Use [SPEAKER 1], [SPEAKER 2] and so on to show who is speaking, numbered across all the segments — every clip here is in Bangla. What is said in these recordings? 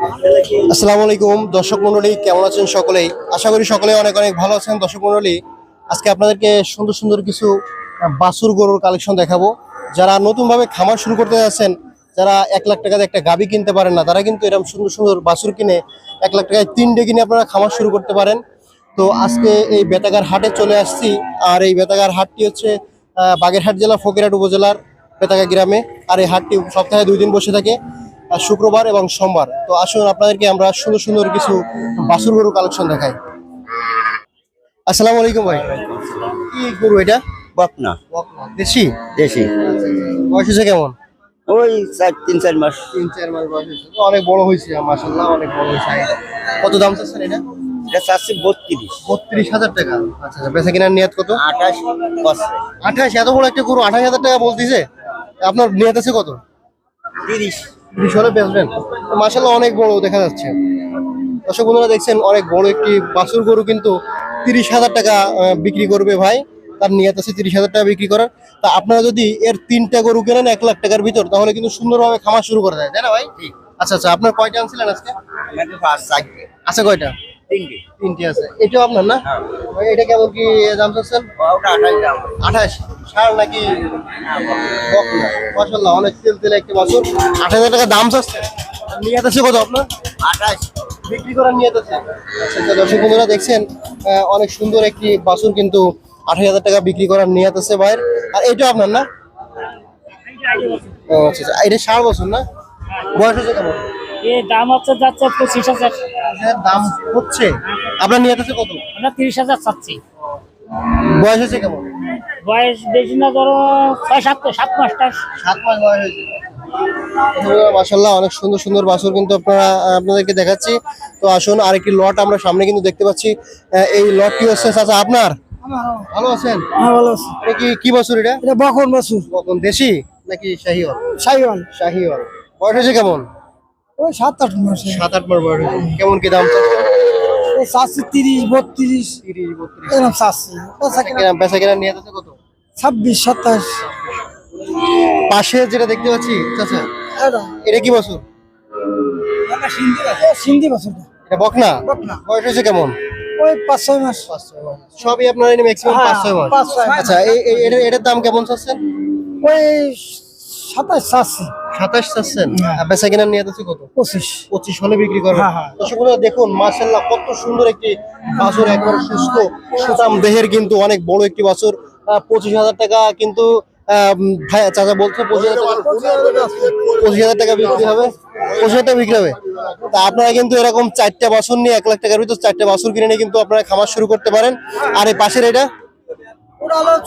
[SPEAKER 1] আসসালামু আলাইকুম, দর্শক মন্ডলী কেমন আছেন সকলেই? আশা করি সকলে অনেক অনেক ভালো আছেন। দর্শক মন্ডলী আজকে আপনাদেরকে সুন্দর সুন্দর কিছু বাছুর গরুর কালেকশন দেখাবো। যারা নতুনভাবে খামার শুরু করতে যাচ্ছেন, যারা এক লাখ টাকাতে একটা গাবি কিনতে পারেন না, তারা কিন্তু এরকম সুন্দর সুন্দর বাছুর কিনে এক লাখ টাকায় তিনটে কিনে আপনারা খামার শুরু করতে পারেন। তো আজকে এই বেতাগার হাটে চলে আসছি, আর এই বেতাগার হাটটি হচ্ছে বাগেরহাট জেলার ফকিরহাট উপজেলার বেতাগা গ্রামে। আর এই হাটটি সপ্তাহে দুই দিন বসে থাকে। শুক্রবার এবং সোমবার। তো আসুন আপনাদেরকে আমরা সুন্দর সুন্দর কিছু বাসুর গরু কালেকশন দেখাই। আসসালামু আলাইকুম ভাই। কি গরু এটা?
[SPEAKER 2] বকনা।
[SPEAKER 1] দেশি?
[SPEAKER 2] দেশি।
[SPEAKER 1] বয়স হয়েছে কেমন?
[SPEAKER 2] ওই চার তিন চার মাস।
[SPEAKER 1] তিন চার মাস বয়স হয়েছে। অনেক বড় হয়েছে মাসাল্লাহ অনেক বড় হয়েছে। কত দাম চাচ্ছেন এটা?
[SPEAKER 2] এটা চাচ্ছি বত্রিশ।
[SPEAKER 1] বত্রিশ হাজার টাকা। আচ্ছা আচ্ছা বেচা কিনার নিয়াত কত?
[SPEAKER 2] আঠাশ
[SPEAKER 1] আঠাশ এত বড় একটা গরু আঠাশ হাজার টাকা বলতেছে। আপনার নিয়াত আছে কত?
[SPEAKER 2] তিরিশ।
[SPEAKER 1] তিরিশ হলে বেচবেন মাসাল্লাহ অনেক বড় দেখা যাচ্ছে। দর্শক বন্ধুরা দেখছেন অনেক বড় একটি বাছুর গরু কিন্তু তিরিশ হাজার টাকা বিক্রি করবে ভাই। তার নিয়ত আছে তিরিশ হাজার টাকা বিক্রি করার। তা আপনারা যদি এর তিনটা গরু কেনেন এক লাখ টাকার ভিতর তাহলে কিন্তু সুন্দরভাবে খামার শুরু করা যায় তাই না ভাই? আচ্ছা আচ্ছা আপনার কয়টা আনছিলেন আজকে? আছে কয়টা?
[SPEAKER 2] তিনটি।
[SPEAKER 1] তিনটে আছে। এটাও আপনার না? এটা কেমন কি দাম চাচ্ছেন?
[SPEAKER 2] আঠাশ?
[SPEAKER 1] ষাট নাকি? মাসাল্লাহ অনেক তেল তেল একটি বছর। আট হাজার টাকা দাম চাচ্ছে? নিয়ত আছে কত আপনার?
[SPEAKER 2] আঠাশ।
[SPEAKER 1] বিক্রি করার নিয়ত আছে? আচ্ছা দর্শক বন্ধুরা দেখছেন আহ, অনেক সুন্দর একটি বাছুর কিন্তু আঠাশ হাজার টাকা বিক্রি করার নিয়ত আছে ভাইয়ের। আর এটা আপনার না? ও আচ্ছা আচ্ছা এটা ষাট বছর না? বয়স হচ্ছে কেমন?
[SPEAKER 3] দাম হচ্ছে যাচ্ছে পঁচিশ হাজার।
[SPEAKER 1] দাম হচ্ছে। আপনার নিয়ত আছে কত?
[SPEAKER 3] আমরা তিরিশ হাজার চাচ্ছি।
[SPEAKER 1] বয়স হচ্ছে কেমন?
[SPEAKER 3] বয়স বেশি না ধরো ছয় সাত সাত মাসটা
[SPEAKER 1] সাত মাস বয়স হয়েছে। মাসাল্লাহ অনেক সুন্দর সুন্দর বাছুর কিন্তু আপনারা আপনাদেরকে দেখাচ্ছি। তো আসুন আরেকটি লট আমরা সামনে কিন্তু দেখতে পাচ্ছি। আহ, এই লটটি হচ্ছে? চাচা আপনার? ভালো আছেন?
[SPEAKER 4] হ্যাঁ ভালো আছি।
[SPEAKER 1] এটা কি কি বাছুর এটা?
[SPEAKER 4] এটা বকন বাসুর
[SPEAKER 1] কখন দেশি নাকি শাহিওয়াল?
[SPEAKER 4] সাইওয়াল
[SPEAKER 1] শাহিওয়াল। বয়স হয়েছে কেমন?
[SPEAKER 4] ওই সাত আট মাস।
[SPEAKER 1] সাত আট মাস বয়স কেমন কি দাম
[SPEAKER 4] তিরিশ বত্রিশ
[SPEAKER 1] তিরিশ বত্রিশ।
[SPEAKER 4] এরকম চাষি বেচা কেনা
[SPEAKER 1] নিয়ে যাচ্ছে কত?
[SPEAKER 4] ছাব্বিশ সাতাশ।
[SPEAKER 1] পাশে যেটা দেখতে পাচ্ছি চাচা
[SPEAKER 4] এটা।
[SPEAKER 1] কি বাছুর?
[SPEAKER 4] সিন্ধি বাসুরটা
[SPEAKER 1] এটা বকনা। বয়স হয়েছে কেমন?
[SPEAKER 4] ওই পাঁচ ছয় মাস।
[SPEAKER 1] সবই আপনার ম্যাক্সিমাম পাঁচ ছয় মাস।
[SPEAKER 4] পাঁচ ছয়।
[SPEAKER 1] আচ্ছা এটার দাম কেমন চাচ্ছেন?
[SPEAKER 4] ওই সাতাশ চাষি
[SPEAKER 1] সাতাশ চাচ্ছেন? বেচা কেনার নিয়ে যাচ্ছে কত?
[SPEAKER 4] পঁচিশ।
[SPEAKER 1] পঁচিশ হলে বিক্রি করবেন।
[SPEAKER 4] হ্যাঁ, হ্যাঁ।
[SPEAKER 1] দর্শক বন্ধুরা দেখুন মাশাল্লাহ কত সুন্দর একটি বাছুর একবার সুস্থ সুতাম দেহের কিন্তু অনেক বড় একটি বাছুর। পঁচিশ হাজার টাকা কিন্তু ভাই চাচা বলছে পঁচিশ পঁচিশ হাজার টাকা বিক্রি হবে। পঁচিশ হাজার টাকা বিক্রি হবে। তা আপনারা কিন্তু এরকম চারটা বাছুর নিয়ে এক লাখ টাকার ভিতর চারটা বাছুর কিনে নিয়ে কিন্তু আপনারা খামার শুরু করতে পারেন। আর এই পাশের এটা?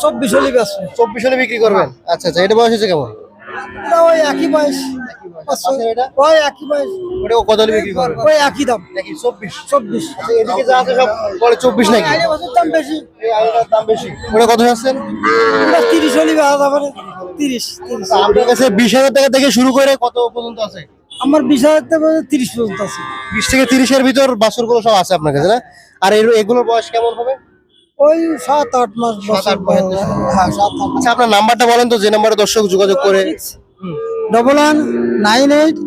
[SPEAKER 4] চব্বিশ
[SPEAKER 1] চব্বিশ হলে বিক্রি করবেন। আচ্ছা আচ্ছা এটা বয়স হয়েছে কেমন?
[SPEAKER 4] এটা ওই একই বয়স। পাঁচ ছয়-
[SPEAKER 1] পাশের এটা?
[SPEAKER 4] ওই একই বয়স।
[SPEAKER 1] ওটা কত বিক্রি করবেন
[SPEAKER 4] ওই একই দাম।
[SPEAKER 1] নাকি চব্বিশ।
[SPEAKER 4] চব্বিশ।
[SPEAKER 1] এদিকে যা আছে সব পরে চব্বিশ নাকি?
[SPEAKER 4] দাম বেশি।
[SPEAKER 1] দাম বেশি। ওটা কত যাচ্ছেন
[SPEAKER 4] তিরিশ হলি তিরিশ
[SPEAKER 1] আপনার কাছে বিশ হাজার টাকা থেকে শুরু করে কত পর্যন্ত আছে?
[SPEAKER 4] আমার বিশ হাজার থেকে তিরিশ পর্যন্ত আছে।
[SPEAKER 1] বিশ থেকে তিরিশের ভিতর বাছুরগুলো সব আছে আপনার কাছে না? আর এগুলোর বয়স কেমন হবে?
[SPEAKER 4] ওই সাত আট মাস
[SPEAKER 1] সাত আট মাস।
[SPEAKER 4] হ্যাঁ সাত আট
[SPEAKER 1] আচ্ছা আপনার নাম্বারটা বলেন তো যে নাম্বারে দর্শক যোগাযোগ করে
[SPEAKER 4] double one nine eight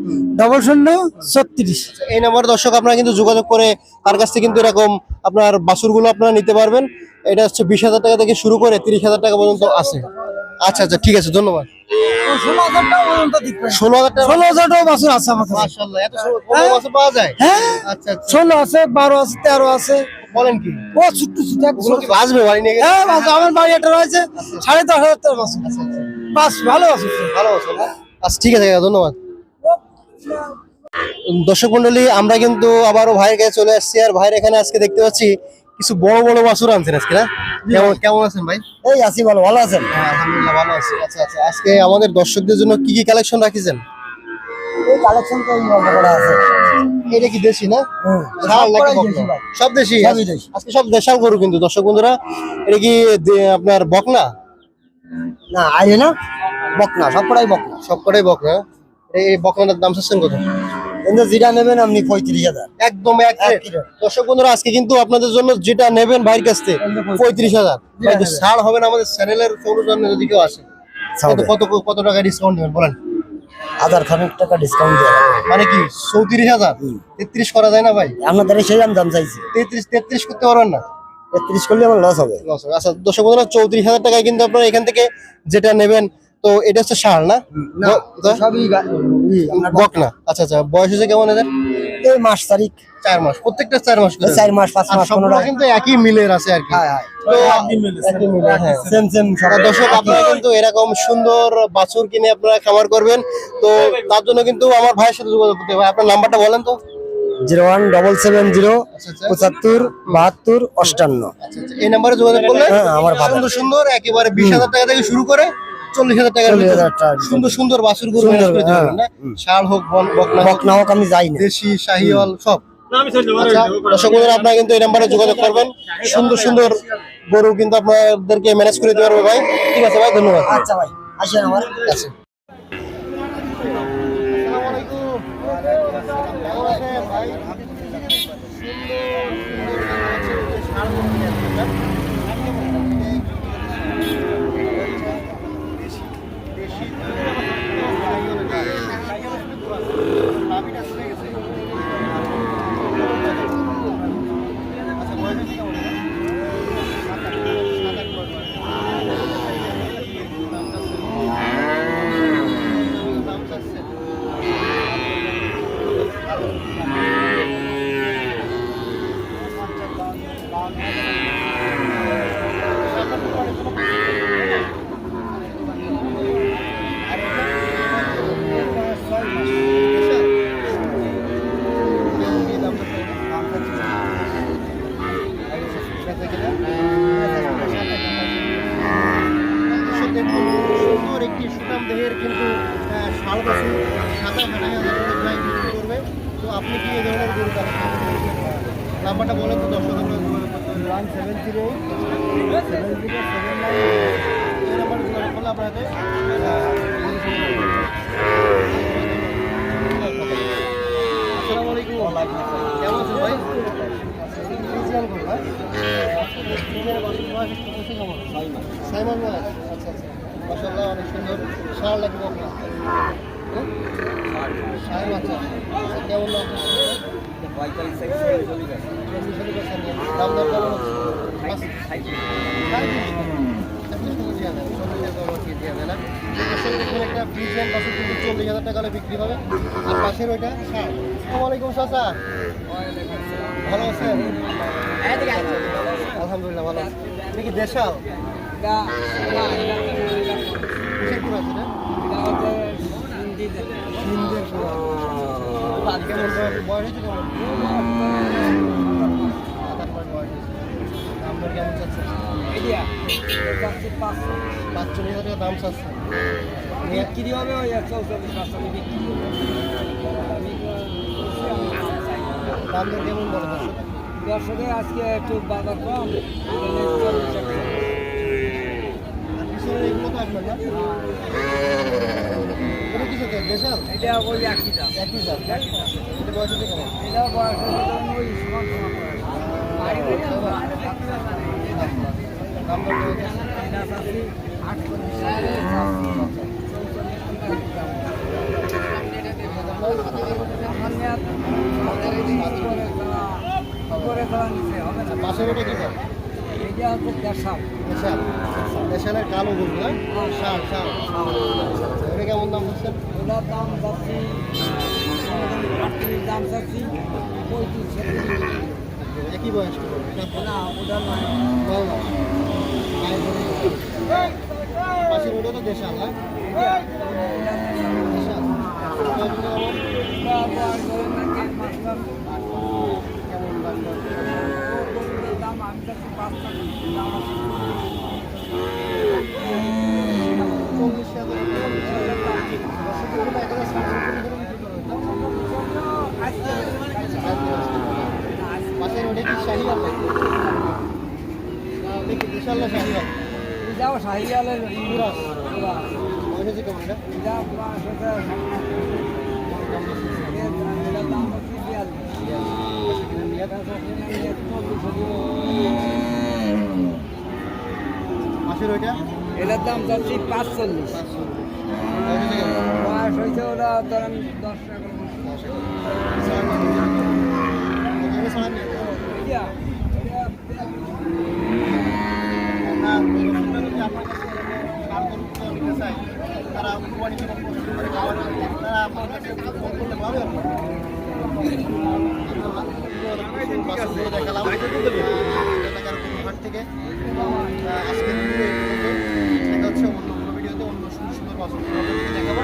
[SPEAKER 4] double শূন্য ছত্রিশ।
[SPEAKER 1] এই নাম্বারে দর্শক আপনারা কিন্তু যোগাযোগ করে তার কাছ থেকে কিন্তু এরকম আপনার আপনারা নিতে পারবেন। এটা হচ্ছে বিশ হাজার টাকা থেকে শুরু করে তিরিশ হাজার টাকা পর্যন্ত আছে। আচ্ছা আচ্ছা ঠিক আছে ধন্যবাদ।
[SPEAKER 4] ষোলো হাজার।
[SPEAKER 1] ষোলো হাজার টাকা
[SPEAKER 4] আছে
[SPEAKER 1] পাওয়া যায়?
[SPEAKER 4] হ্যাঁ
[SPEAKER 1] আচ্ছা আচ্ছা।
[SPEAKER 4] ষোলো আছে বারো আছে তেরো আছে।
[SPEAKER 1] বলেন কি?
[SPEAKER 4] ও ছোট্ট ছোট এক
[SPEAKER 1] ওগুলো কি বাঁচবে? বাড়ি নিয়ে
[SPEAKER 4] হ্যাঁ বাছুর, আমার বাড়ি একটা রয়েছে। সাড়ে দশ হাজার টাকা বাছুর বাস ভালো বাছুর
[SPEAKER 1] ভালো আছো? আচ্ছা ঠিক আছে ধন্যবাদ। দর্শক মন্ডলী আমরা কিন্তু আবারও ভাইয়ের কাছে চলে আসছি। আর ভাইয়ের এখানে আজকে দেখতে পাচ্ছি কিছু বড় বড় বাছুর আনছেন আজকে না? কেমন কেমন আছেন ভাই?
[SPEAKER 4] এই আছি ভালো ভালো আছেন?
[SPEAKER 1] হ্যাঁ আলহামদুলিল্লাহ ভালো আছি। আচ্ছা আচ্ছা আজকে আমাদের দর্শকদের জন্য কি কি কালেকশন রাখিছেন?
[SPEAKER 4] এই কালেকশন তো করা আছে।
[SPEAKER 1] এটা কি দেশি না। শাল নাকি বকনা? সব দেশি? আজকে সব দেশাল গরু কিন্তু। দর্শক বন্ধুরা এটা কি আপনার বকনা?
[SPEAKER 4] না আইলে না? বকনা সব কটাই বকনা।
[SPEAKER 1] সব কটাই বকনা। এই বকনাটার দাম চাচ্ছেন কত?
[SPEAKER 4] যেটা নেবেন আপনি পঁয়ত্রিশ হাজার।
[SPEAKER 1] একদম। দর্শক বন্ধুরা আজকে কিন্তু আপনাদের জন্য যেটা নেবেন ভাইয়ের কাছ থেকে পঁয়ত্রিশ হাজার। ছাড় হবে না আমাদের চ্যানেলের যদি কেউ আসে কত কত কত টাকা ডিসকাউন্ট দেবেন বলেন?
[SPEAKER 5] হাজার খানিক টাকা ডিসকাউন্ট দেওয়া
[SPEAKER 1] মানে কি চৌত্রিশ হাজার? তেত্রিশ করা যায় না ভাই?
[SPEAKER 5] আপনাদের সেই আমি দাম চাইছি।
[SPEAKER 1] তেত্রিশ তেত্রিশ করতে পারবেন না?
[SPEAKER 5] তেত্রিশ করলে আমার লস হবে।
[SPEAKER 1] লস হবে। আচ্ছা দর্শক বন্ধুরা চৌত্রিশ হাজার টাকায় কিন্তু আপনারা এখান থেকে যেটা নেবেন তো এটা হচ্ছে ষাঁড় না? ব- তা-
[SPEAKER 5] সবই গা- ই, আমরা
[SPEAKER 1] বক না আচ্ছা আচ্ছা বয়স হচ্ছে কেমন এদের?
[SPEAKER 5] এই মাস তারিখ।
[SPEAKER 1] চার মাস প্রত্যেকটা চার মাস করে।
[SPEAKER 5] চার মাস পাঁচ মাস পনেরো
[SPEAKER 1] কিন্তু একই মিলের আছে আর কি।
[SPEAKER 5] হ্যাঁ হ্যাঁ।
[SPEAKER 1] তো একই মিলে হ্যাঁ।
[SPEAKER 5] সেম সেম
[SPEAKER 1] দর্শক আপনারা কিন্তু এরকম সুন্দর বাছুর কিনে আপনারা খামার করবেন। তো তার জন্য কিন্তু আমার ভাইয়ের সাথে যোগাযোগ করতে হবে। আপনার নাম্বারটা বলেন তো।
[SPEAKER 5] Zero one double seven zero
[SPEAKER 1] আচ্ছা আচ্ছা।
[SPEAKER 5] পঁচাত্তর বাহাত্তর অষ্টান্ন।
[SPEAKER 1] আচ্ছা। এই নাম্বারে যোগাযোগ করলে
[SPEAKER 5] হ্যাঁ, আমার
[SPEAKER 1] সুন্দর একেবারে বিশ হাজার টাকা থেকে শুরু করে চল্লিশ হাজার ভিতরে। সুন্দর সুন্দর বাছুর গরু
[SPEAKER 5] হ্যাঁ।
[SPEAKER 1] হোক বকনা হোক।
[SPEAKER 5] আমি যাই না
[SPEAKER 1] দেশি শাহিওয়াল সব। আচ্ছা, দর্শক আপনারা কিন্তু এই নাম্বারে যোগাযোগ করবেন। সুন্দর সুন্দর গরু কিন্তু আপনাদেরকে ম্যানেজ করে দিতে পারবে ভাই। ঠিক আছে ভাই ধন্যবাদ।
[SPEAKER 5] আচ্ছা ভাই আসেন আমার
[SPEAKER 1] আচ্ছা কেমন আছেন ভাই সুন্দর একটি সুঠাম দেহের কিন্তু ষাঁড় বাছুর সাদা করবে। তো আপনি কি এই ধরনের গরু নাম্বারটা বলেন তো দর্শক one seven zero seven zero seven nine এই করলে আপনাকে আসসালামু আলাইকুম কেমন আছেন ভাই ফ্রিজিয়ান গরু, হ্যাঁ? ফ্রিজিয়ানের বাছুর বয়স একটু বেশি কেমন? ছয় মাস বয়স? আচ্ছা আচ্ছা মাশাআল্লাহ অনেক সুন্দর ষাঁড় লাগবে আপনার হ্যাঁ? ষাঁড় বাচ্চা আচ্ছা, কেমন দাম চাচ্ছেন এটা? চল্লিশ হাজার টাকা নিয়ে। দাম দর কেমন হচ্ছে? পাঁচ- পঁয়ত্রিশ টাকা। পঁয়ত্রিশ টাকা দেওয়া যাবে, চল্লিশ হাজার টাকা কি দেওয়া যায় না? তো দর্শক দেখুন একটা ফ্রিজিয়ান বাছুর কিন্তু চল্লিশ হাজার টাকা বিক্রি হবে আর পাশের ওইটা ষাঁড় আসসালামু আলাইকুম চাচা ভালো। আছেন আলহামদুলিল্লাহ ভালো আছি আপনি কি দেশাল কিসের পাঁচচল্লিশ হাজার টাকা। দাম চাচ্ছে
[SPEAKER 5] বিক্রি হবে ওই চৌচল্লিশ পাঁচচল্লিশ বিক্রি
[SPEAKER 1] দাম দর কেমন বলে দর্শক
[SPEAKER 5] দর্শকের আজকে একটু বাজার কম
[SPEAKER 1] পিছনে এগুলো তো আপনার এটা
[SPEAKER 5] ওই একই দাম।
[SPEAKER 1] একই দাম। এটা বয়স
[SPEAKER 5] ওই সমান
[SPEAKER 1] পাশের ওটা কি দাম
[SPEAKER 5] এটা হচ্ছে দেড়শাল
[SPEAKER 1] দেশাল। দেশালের কালো গরু না? শাল শাল। এটা কেমন দাম হচ্ছে?
[SPEAKER 5] ওটার দাম আটত্রিশ দাম চাচ্ছি পঁয়ত্রিশ
[SPEAKER 1] একই বয়স
[SPEAKER 5] না ওটা নয়
[SPEAKER 1] পাশের ওটা তো দেশাল না? দেশাল কেমন দাম? পাশের ওটা কি শাহিওয়াল নাকি? দেখি দেশাল না শাহিওয়াল
[SPEAKER 5] এটাও শাহিয়ালের পুরা
[SPEAKER 1] বয়স হচ্ছে কেমন এটা
[SPEAKER 5] পুরা সেটা দাম হচ্ছে বিয়াল্লিশ। এটা হচ্ছে
[SPEAKER 1] ওইটা
[SPEAKER 5] এটার দাম চাচ্ছি পাঁচচল্লিশ।
[SPEAKER 1] পাঁচশো বয়স হয়েছে ওরা ধরেন দশ এগারো মাস
[SPEAKER 6] থেকে আজকের ভিডিও দেখা হচ্ছে অন্য কোনো ভিডিওতে অন্য সুন্দর সুন্দর বাসন দেখাবো।